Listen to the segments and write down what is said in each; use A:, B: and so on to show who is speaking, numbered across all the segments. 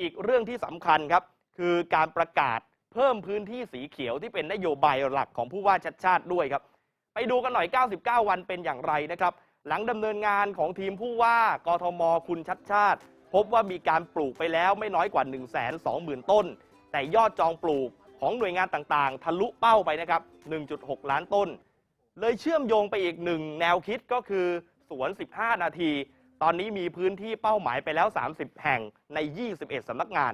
A: อีกเรื่องที่สำคัญครับ คือการประกาศเพิ่มพื้นที่สีเขียวที่เป็นนโยบายหลักของผู้ว่าชัดชาติด้วยครับ ไปดูกันหน่อย 99 วันเป็นอย่างไรนะครับ หลังดำเนินงานของทีมผู้ว่ากทม คุณชัดชาติ พบว่ามีการปลูกไปแล้วไม่น้อยกว่า 1 2 0 0 0 0 ต้น แต่ยอดจองปลูกของหน่วยงานต่างๆ ทะลุเป้าไปนะครับ 1.6 ล้านต้น เลยเชื่อมโยงไปอีกหนึ่งแนวคิดก็คือสวน 15 นาที ตอนนี้มีพื้นที่เป้าหมายไปแล้ว 30 แห่งใน 21สำนักงาน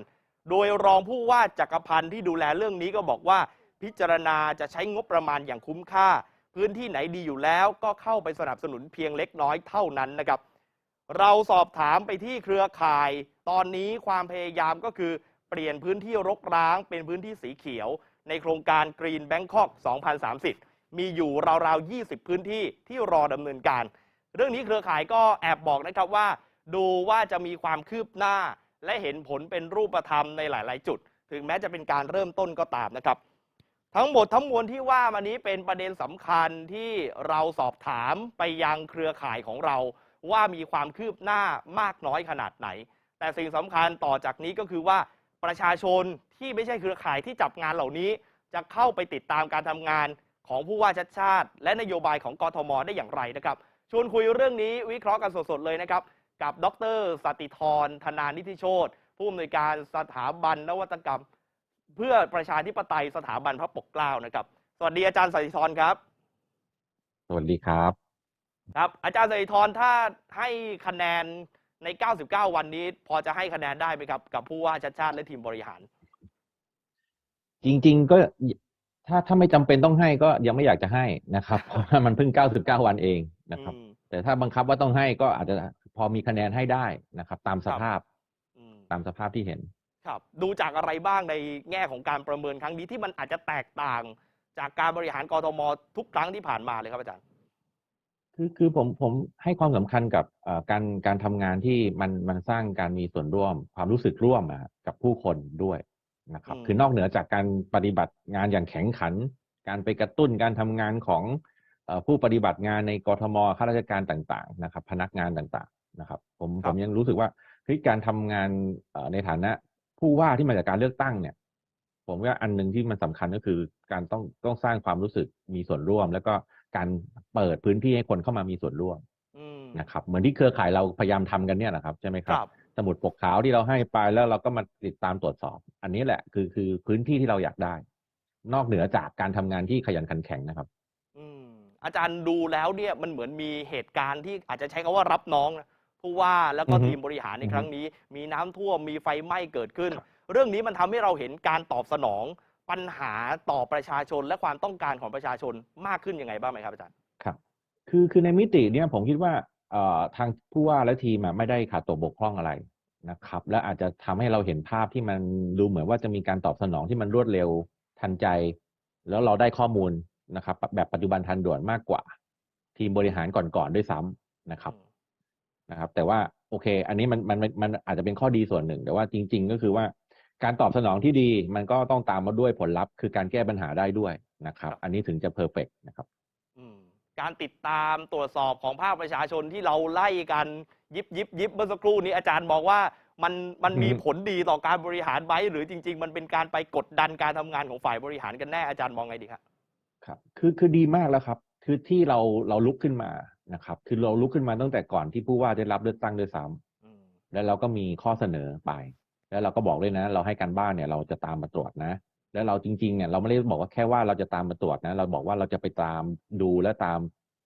A: โดยรองผู้ว่าจักรพันธ์ที่ดูแลเรื่องนี้ก็บอกว่า พิจารณาจะใช้งบประมาณอย่างคุ้มค่า พื้นที่ไหนดีอยู่แล้วก็เข้าไปสนับสนุนเพียงเล็กน้อยเท่านั้นนะครับ เราสอบถามไปที่เครือข่าย ตอนนี้ความพยายามก็คือเปลี่ยนพื้นที่รกร้างเป็นพื้นที่สีเขียว ในโครงการ Green Bangkok 2030 มีอยู่ราวๆ 20 พื้นที่ที่รอดำเนินการ เรื่องนี้เครือข่ายก็แอบบอกนะครับว่า ดูว่าจะมีความคืบหน้า และเห็นผลเป็นรูปธรรมในหลาย ๆ จุด ถึงแม้จะเป็นการเริ่มต้นก็ตามนะครับ ทั้งหมดทั้งมวลที่ว่ามานี้เป็นประเด็นสำคัญที่เราสอบถามไปยังเครือข่ายของเรา ว่ามีความคืบหน้ามากน้อยขนาดไหน แต่สิ่งสำคัญต่อจากนี้ก็คือว่าประชาชนที่ไม่ใช่เครือข่ายที่จับงานเหล่านี้ จะเข้าไปติดตามการทำงานของผู้ว่าชัดชาติ และนโยบายของกทมได้อย่างไรนะครับ ชวนคุยเรื่องนี้วิเคราะห์กันสดๆเลยนะครับ กับดรสติธรธนานิธิโชตผู้อำนวยการสถาบันนวัตกรรม เพื่อประชาธิปไตยสถาบันพระปกเกล้านะครับ สวัสดีอาจารย์สติธรครับ
B: สวัสดีครับ
A: ครับ อาจารย์สติธรถ้าให้คะแนนใน 99 วันนี้ พอจะให้คะแนนได้ไหมครับ กับผู้ว่าชัดชาติและทีมบริหาร
B: จริง ๆ ก็ถ้าถ้าไม่จำเป็นต้องให้ก็ยังไม่อยากจะให้นะครับ เพราะว่ามันเพิ่ง 99 วันเอง นะครับ
A: อืม
B: แต่ถ้าบังคับว่าต้องให้ก็อาจจะพอมีคะแนนให้ได้นะครับ ตามสภาพ
A: อืม
B: ตามสภาพที่เห็น
A: ครับ ดูจากอะไรบ้างในแง่ของการประเมินครั้งนี้ที่มันอาจจะแตกต่างจากการบริหารกทมทุกครั้งที่ผ่านมาเลยครับอาจารย์
B: คือคือผมผมให้ความสำคัญกับเอ่อการการทำงานที่มันมันสร้างการมีส่วนร่วม ความรู้สึกร่วมอะกับผู้คนด้วยนะครับ
A: อืม
B: คือนอกเหนือจากการปฏิบัติงานอย่างแข็งขัน การไปกระตุ้นการทำงานของเอ่อ ผู้ปฏิบัติงานในกทมข้าราชการต่างๆนะครับ พนักงานต่างๆนะครับ ผมผมยังรู้สึกว่าเฮ้ยการทำงานเอ่อในฐานะ ผู้ว่าที่มาจากการเลือกตั้งเนี่ย ผมว่าอันหนึ่งที่มันสำคัญก็คือ การต้องต้องสร้างความรู้สึกมีส่วนร่วม แล้วก็การเปิดพื้นที่ให้คนเข้ามามีส่วนร่วม
A: อืม
B: นะครับ เหมือนที่เครือข่ายเราพยายามทำกันเนี่ยนะครับใช่ไหมค
A: ครับรับ
B: สมุดปกขาวที่เราให้ไปแล้วเราก็มาติดตามตรวจสอบ อันนี้แหละคือคือพื้นที่ที่เราอยากได้ นอกเหนือจากการทำงานที่ขยันขันแข็งนะครับ
A: อืม อาจารย์ดูแล้วเนี่ยมันเหมือนมีเหตุการณ์ที่อาจจะใช้คำว่ารับน้องนะผู้ว่าแล้วก็
B: อือฮึ
A: ทีมบริหารใน
B: อือฮึ
A: ครั้งนี้ มีน้ำท่วมมีไฟไหม้เกิดขึ้น
B: ครับ
A: เรื่องนี้มันทำให้เราเห็นการตอบสนอง ปัญหาต่อประชาชนและความต้องการของประชาชนมากขึ้นยังไงบ้างไหมครับอาจารย์
B: ครับคือคือในมิติเนี่ยผมคิดว่าเอ่อทางผู้ว่าและทีมอะไม่ได้ขาดตกบกพร่องอะไรนะครับ และอาจจะทำให้เราเห็นภาพที่มันดูเหมือนว่าจะมีการตอบสนองที่มันรวดเร็วทันใจ แล้วเราได้ข้อมูล นะครับแบบปัจจุบันทันด่วนมากกว่า ทีมบริหารก่อนๆด้วยซ้ำนะครับนะครับ แต่ว่าโอเค อันนี้มันมันมันมันอาจจะเป็นข้อดีส่วนหนึ่ง แต่ว่าจริง ๆ ก็คือว่าการตอบสนองที่ดีมันก็ต้องตามมาด้วยผลลัพธ์ คือการแก้ปัญหาได้ด้วยนะครับ อันนี้ถึงจะเพอร์เฟกนะครับ
A: อืมการติดตามตรวจสอบของภาคประชาชนที่เราไล่กันยิบยิบยิบเมื่อสักครู่นี้อาจารย์บอกว่ามันมันมี
B: อืม
A: ผลดีต่อการบริหารไหมหรือจริง ๆ มันเป็นการไปกดดันการทำงานของฝ่ายบริหารกันแน่อาจารย์มองไงดีครับ
B: ครับคือคือดีมากแล้วครับ คือที่เราเราลุกขึ้นมานะครับ คือเราลุกขึ้นมาตั้งแต่ก่อนที่ผู้ว่าได้รับเลือกตั้งด้วยซ้ำ
A: อืม
B: แล้วเราก็มีข้อเสนอไป แล้วเราก็บอกเลยนะ เราให้การบ้านเนี่ยเราจะตามมาตรวจนะ แล้วเราจริงๆเนี่ยเราไม่ได้บอกว่าแค่ว่าเราจะตามมาตรวจนะ เราบอกว่าเราจะไปตามดูและตาม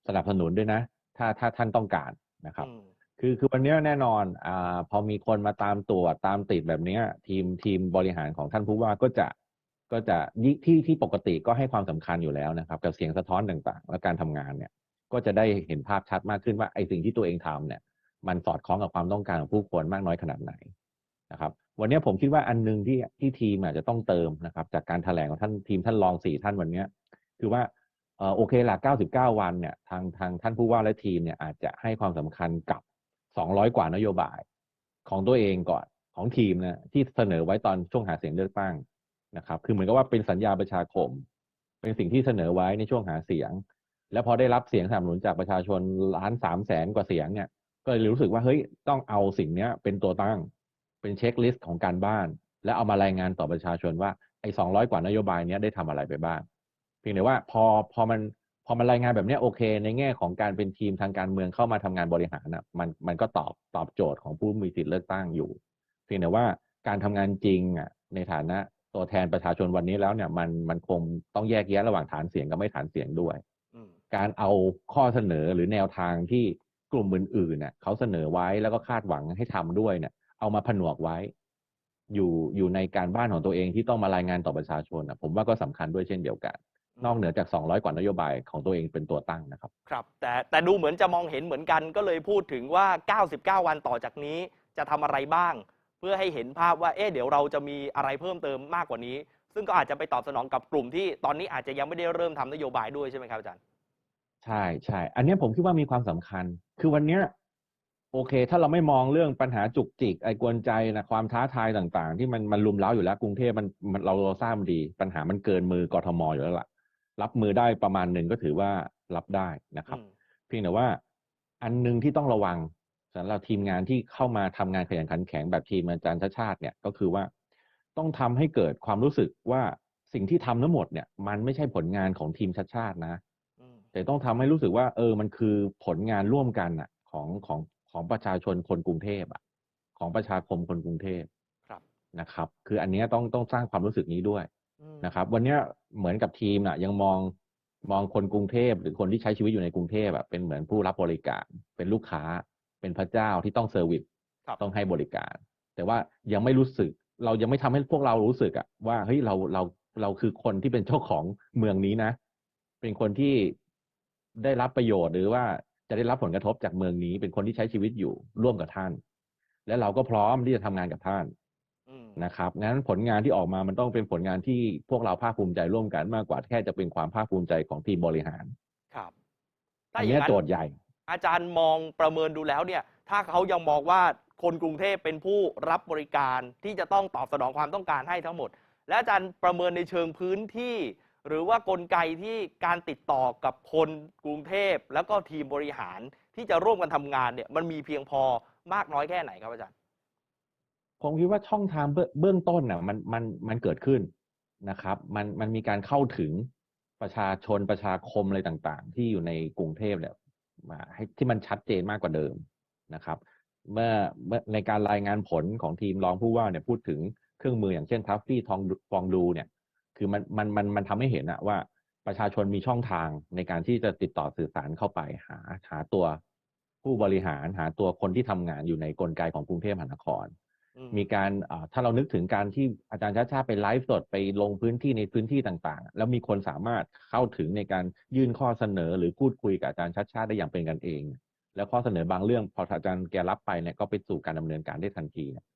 B: สนับสนุนด้วยนะ ถ้าถ้าท่านต้องการนะครับ
A: อืม
B: คือคือวันเนี้ยแน่นอนอ่าพอมีคนมาตามตรวจตามติดแบบเนี้ยทีมทีมบริหารของท่านผู้ว่าก็จะ ก็จะยิ่งที่ที่ปกติก็ให้ความสำคัญอยู่แล้วนะครับ กับเสียงสะท้อนต่างๆ และการทำงานเนี่ย ก็จะได้เห็นภาพชัดมากขึ้นว่าไอ้สิ่งที่ตัวเองทำเนี่ย มันสอดคล้องกับความต้องการของผู้คนมากน้อยขนาดไหนนะครับ วันนี้ผมคิดว่าอันหนึงที่ที่ทีมอาจจะต้องเติมนะครับ จากการแถลงของท่านทีมท่านรองสี่ท่านวันนี้คือว่าเออโอเคละ99 วันเนี่ยทางทางท่านผู้ว่าและทีมเนี่ยอาจจะให้ความสำคัญกับ 200 กว่านโยบายของตัวเองก่อนของทีมนะที่เสนอไว้ตอนช่วงหาเสียงเลือกตั้ง นะครับ คือเหมือนกับว่าเป็นสัญญาประชาคม เป็นสิ่งที่เสนอไว้ในช่วงหาเสียง แล้วพอได้รับเสียงสนับสนุนจากประชาชนล้านสามแสนกว่าเสียงเนี่ย ก็เลยรู้สึกว่าเฮ้ยต้องเอาสิ่งเนี้ยเป็นตัวตั้ง เป็นเช็คลิสต์ของการบ้าน แล้วเอามารายงานต่อประชาชนว่าไอ้สองร้อยกว่านโยบายเนี้ยได้ทำอะไรไปบ้าง เพียงแต่ว่าพอพอมันพอมันรายงานแบบนี้โอเค ในแง่ของการเป็นทีมทางการเมืองเข้ามาทำงานบริหารน่ะมันมันก็ตอบตอบโจทย์ของผู้มีสิทธิ์เลือกตั้งอยู่ เพียงแต่ว่าการทำงานจริงอะในฐานะ ตัวแทนประชาชนวันนี้แล้วเนี่ยมันมันคงต้องแยกแยะระหว่างฐานเสียงกับไม่ฐานเสียงด้วย
A: อืม
B: การเอาข้อเสนอหรือแนวทางที่กลุ่มอื่นๆเน่ะเขาเสนอไว้แล้วก็คาดหวังให้ทำด้วยเนี่ย เอามาผนวกไว้ อยู่อยู่ในการบ้านของตัวเองที่ต้องมารายงานต่อประชาชนนะผมว่าก็สำคัญด้วยเช่นเดียวกัน นอกเหนือจาก 200 กว่านโยบายของตัวเองเป็นตัวตั้งนะครับ
A: ครับ แต่แต่ดูเหมือนจะมองเห็นเหมือนกันก็เลยพูดถึงว่า 99 วันต่อจากนี้จะทำอะไรบ้าง เพื่อให้เห็นภาพว่าเอ๊ะเดี๋ยวเราจะมีอะไรเพิ่มเติมมากกว่านี้ ซึ่งก็อาจจะไปตอบสนองกับกลุ่มที่ตอนนี้อาจจะยังไม่ได้เริ่มทำนโยบายด้วยใช่ไหมครับอาจารย์
B: ใช่ใช่ อันเนี้ยผมคิดว่ามีความสำคัญ คือวันเนี้ยโอเค ถ้าเราไม่มองเรื่องปัญหาจุกจิก ไอ้กวนใจนะความท้าทายต่างๆ ที่มันมันลุมเล้าอยู่แล้วกรุงเทพมันมันเราเราทราบดี ปัญหามันเกินมือกทมอยู่แล้วล่ะ รับมือได้ประมาณหนึ่งก็ถือว่ารับได้นะครับ
A: อืม
B: เพียงแต่ว่าอันหนึ่งที่ต้องระวัง สำหรับทีมงานที่เข้ามาทำงานขยันขันแข็งแบบทีมอาจารย์ชาติชาติเนี่ยก็คือว่าต้องทำให้เกิดความรู้สึกว่าสิ่งที่ทำทั้งหมดเนี่ย มันไม่ใช่ผลงานของทีมชาติชาตินะ
A: อืม
B: แต่ต้องทำให้รู้สึกว่า เออมันคือผลงานร่วมกันอะ ของของของประชาชนคนกรุงเทพอะ ของประชาคมคนกรุงเทพ
A: ครับ
B: นะครับ คืออันเนี้ยต้องต้องสร้างความรู้สึกนี้ด้วย
A: อืม
B: นะครับ วันเนี้ยเหมือนกับทีมน่ะ ยังมองมองคนกรุงเทพหรือคนที่ใช้ชีวิตอยู่ในกรุงเทพอะเป็นเหมือนผู้รับบริการเป็นลูกค้า เป็นพระเจ้าที่ต้องเซอร์วิส
A: ครับ
B: ต้องให้บริการ แต่ว่ายังไม่รู้สึก เรายังไม่ทำให้พวกเรารู้สึกอะว่าเฮ้ยเราเราเราคือคนที่เป็นเจ้าของเมืองนี้นะ เป็นคนที่ได้รับประโยชน์หรือว่าจะได้รับผลกระทบจากเมืองนี้ เป็นคนที่ใช้ชีวิตอยู่ร่วมกับท่าน และเราก็พร้อมที่จะทำงานกับท่าน
A: อืม
B: นะครับงั้นผลงานที่ออกมามันต้องเป็นผลงานที่พวกเราภาคภูมิใจร่วมกันมากกว่าแค่จะเป็นความภาคภูมิใจของทีมบริหาร
A: ครับ
B: อั
A: ถ้านอ
B: เนี้
A: ย่ายงนั้น
B: โจทย์ใหญ่
A: อาจารย์มองประเมินดูแล้วเนี่ยถ้าเขายังมองว่าคนกรุงเทพเป็นผู้รับบริการที่จะต้องตอบสนองความต้องการให้ทั้งหมด และอาจารย์ประเมินในเชิงพื้นที่ หรือว่ากลไกที่การติดต่อกับคนกรุงเทพ แล้วก็ทีมบริหารที่จะร่วมกันทำงานเนี่ยมันมีเพียงพอมากน้อยแค่ไหนครับอาจารย์
B: ผมคิดว่าช่องทางเบื้องเบื้องต้นน่ะมันมันมันเกิดขึ้นนะครับ มันมันมีการเข้าถึงประชาชนประชาคมอะไรต่าง ๆ ที่อยู่ในกรุงเทพเนี่ย มาให้ที่มันชัดเจนมากกว่าเดิมนะครับเมื่อเมื่อในการรายงานผลของทีมรองผู้ว่าเนี่ยพูดถึงเครื่องมืออย่างเช่นทัฟฟี่ทองฟองดูเนี่ย คือมันมันมันมันทำให้เห็นอะว่าประชาชนมีช่องทางในการที่จะติดต่อสื่อสารเข้าไปหาหาตัวผู้บริหารหาตัวคนที่ทำงานอยู่ในกลไกของกรุงเทพมหานคร
A: ม
B: มีการอ่าถ้าเรานึกถึงการที่อาจารย์ชาติชาติไปไลฟ์สดไปลงพื้นที่ในพื้นที่ต่างๆ แล้วมีคนสามารถเข้าถึงในการยื่นข้อเสนอหรือพูดคุยกับอาจารย์ชาติชาติได้อย่างเป็นกันเอง แล้วข้อเสนอบางเรื่องพออาจารย์แกรับไปเนี่ยก็ไปสู่การดำเนินการได้ทันทีเนี่ย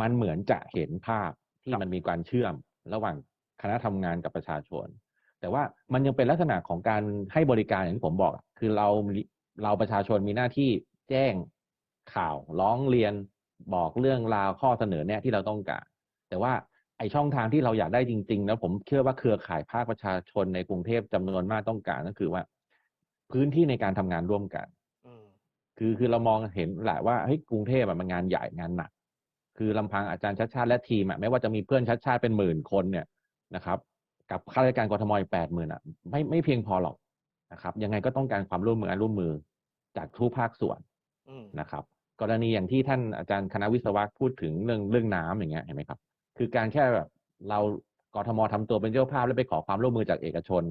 B: มันเหมือนจะเห็นภาพที่มันมีการเชื่อมระหว่างคณะทำงานกับประชาชน แต่ว่ามันยังเป็นลักษณะของการให้บริการอย่างที่ผมบอกอะคือเราเราประชาชนมีหน้าที่แจ้งข่าวร้องเรียน บอกเรื่องราวข้อเสนอเนี่ยที่เราต้องการ แต่ว่าไอช่องทางที่เราอยากได้จริงๆ แล้วผมเชื่อว่าเครือข่ายภาคประชาชนในกรุงเทพจำนวนมากต้องการก็คือว่า พื้นที่ในการทำงานร่วมกัน
A: อืม
B: คือคือเรามองเห็นแหละว่าเฮ้ยกรุงเทพอะมันงานใหญ่งานหนัก คือลำพังอาจารย์ชัดชาติและทีมอะแม้ว่าจะมีเพื่อนชัดชาติเป็นหมื่นคนเนี่ยนะครับ กับข้าราชการกทมแปดหมื่นอะไม่ไม่เพียงพอหรอกนะครับ ยังไงก็ต้องการความร่วมมือร่วมมือจากทุกภาคส่วน
A: อืม
B: นะครับ กรณีอย่างที่ท่านอาจารย์คณะวิศวะพูดถึงเรื่องเรื่องน้ำอย่างเงี้ยเห็นไหมครับ คือการแค่แบบเรากทมทำตัวเป็นเจ้าภาพแล้วไปขอความร่วมมือจากเอกชน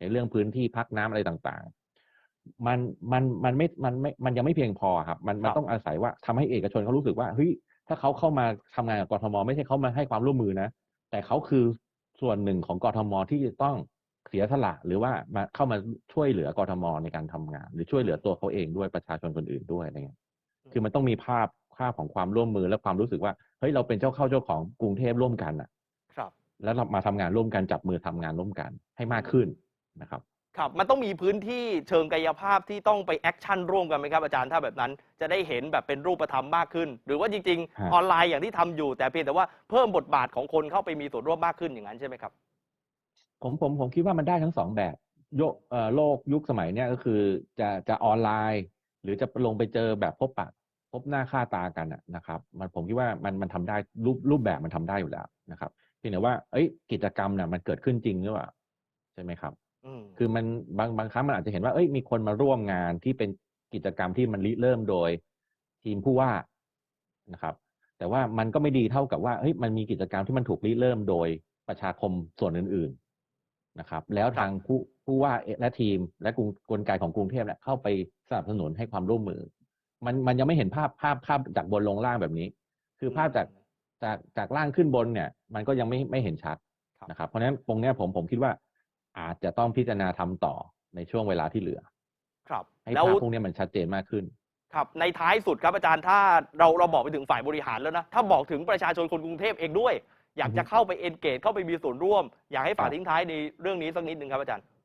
B: ในเรื่องพื้นที่พักน้ำอะไรต่างๆ มันมันมันไม่มันไม่มันยังไม่เพียงพอครับ มันมันต้องอาศัยว่าทำให้เอกชนเขารู้สึกว่าเฮ้ยถ้าเขาเข้ามาทำงานกับกทม ไม่ใช่เขามาให้ความร่วมมือนะ แต่เขาคือส่วนหนึ่งของกทมที่จะต้องเสียสละหรือว่ามาเข้ามาช่วยเหลือกทมในการทำงาน หรือช่วยเหลือตัวเขาเองด้วยประชาชนคนอื่นด้วยอะไรเงี้ย คือมันต้องมีภาพภาพของความร่วมมือและความรู้สึกว่าเฮ้ยเราเป็นเจ้าเข้าเจ้าของกรุงเทพร่วมกันอะ
A: ครับ
B: แล้วเรามาทำงานร่วมกันจับมือทำงานร่วมกันให้มากขึ้นนะครับ
A: ครับ มันต้องมีพื้นที่เชิงกายภาพที่ต้องไปแอคชั่นร่วมกันไหมครับอาจารย์ถ้าแบบนั้น จะได้เห็นแบบเป็นรูปธรรมมากขึ้น หรือว่าจริง
B: ฮะ
A: ๆออนไลน์อย่างที่ทำอยู่ แต่เพียงแต่ว่าเพิ่มบทบาทของคนเข้าไปมีส่วนร่วมมากขึ้นอย่างนั้นใช่ไหมครับ
B: ผมผมผมคิดว่ามันได้ทั้งสองแบบโยเอ่อโลกยุคสมัยเนี้ยก็คือจะจะออนไลน์ หรือจะลงไปเจอแบบพบปะ พบหน้าค่าตากันอะนะครับ มันผมคิดว่ามันมันทำได้รูปรูปแบบมันทำได้อยู่แล้วนะครับเพียงแต่ว่า เอ้ย กิจกรรมน่ะมันเกิดขึ้นจริงหรือเปล่าใช่ไหมครับ
A: อืม
B: คือมันบางบางครั้งมันอาจจะเห็นว่าเอ้ยมีคนมาร่วมงานที่เป็นกิจกรรมที่มันริเริ่มโดย ทีมผู้ว่านะครับ แต่ว่ามันก็ไม่ดีเท่ากับว่าเฮ้ยมันมีกิจกรรมที่มันถูกริเริ่มโดยประชาคมส่วนอื่น ๆนะครับ แล้วทางผู้ผู้ว่าและทีมและกรุงกลไกของกรุงเทพเนี่ยเข้าไปสนับสนุนให้ความร่วมมือ มันมันยังไม่เห็นภาพภาพภาพจากบนลงล่างแบบนี้ คือภาพจากจากจากล่างขึ้นบนเนี่ย มันก็ยังไม่ไม่เห็นชัด
A: ครับ
B: นะครับ เพราะฉะนั้นตรงเนี้ยผมผมคิดว่า อาจจะต้องพิจารณาทำต่อในช่วงเวลาที่เหลือ
A: ครับ
B: ให้
A: แล้ว
B: ภาพพวกเนี้ยมันชัดเจนมากขึ้น
A: ครับ ในท้ายสุดครับอาจารย์ถ้าเราเราบอกไปถึงฝ่ายบริหารแล้วนะ ถ้าบอกถึงประชาชนคนกรุงเทพเองด้วย อยากจะ
B: อือฮึ
A: เข้าไปเอนเกจเข้าไปมีส่วนร่วม อยากให้ฝาก
B: ครับ
A: ทิ้งท้ายในเรื่องนี้สักนิดหนึ่งครับอาจารย์
B: อ่า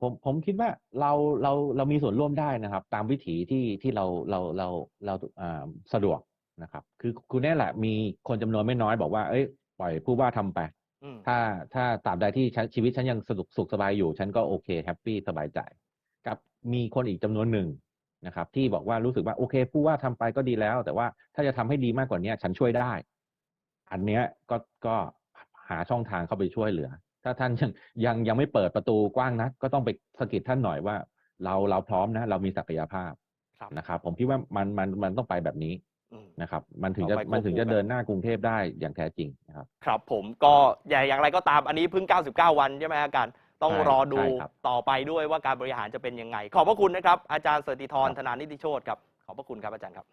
B: ผมผมคิดว่าเราเราเรามีส่วนร่วมได้นะครับ ตามวิถีที่ที่เราเราเราเราอ่าสะดวกนะครับ คือคุณแน่แหละมีคนจำนวนไม่น้อยบอกว่าเอ้ยปล่อยผู้ว่าทำไป
A: อืม
B: ถ้าถ้าตราบใดที่ฉันชีวิตฉันยังสนุกสุขสบายอยู่ ฉันก็โอเคแฮปปี้สบายใจ กับมีคนอีกจำนวนหนึ่งนะครับ ที่บอกว่ารู้สึกว่าโอเค ผู้ว่าทำไปก็ดีแล้ว แต่ว่าถ้าจะทำให้ดีมากกว่านี้ฉันช่วยได้ อันเนี้ยก็ก็หาช่องทางเข้าไปช่วยเหลือ ถ้าท่านยังยังยังไม่เปิดประตูกว้างนักก็ต้องไปสะกิดท่านหน่อยว่า เราเราพร้อมนะ เรามีศักยภาพ
A: ครับ
B: นะครับ ผมคิดว่ามันมันมันต้องไปแบบนี้
A: อืม
B: นะครับ มันถึงจะ
A: ต้องไปควบ
B: มันถึงจะ
A: คู่กัน
B: เดินหน้ากรุงเทพได้อย่างแท้จริงนะครับ
A: ครับผมก็อย่างอย่างไรก็ตามอันนี้เพิ่ง 99 วันใช่ไหมอาจารย์ต้อง
B: ใช่
A: รอดู
B: ใช่ครับ
A: ต่อไปด้วยว่าการบริหารจะเป็นยังไง ขอบพระคุณนะครับ อาจารย์สติธร
B: ครับ
A: ธนานิติโชตครับ ขอบพระคุณครับอาจารย์ครับ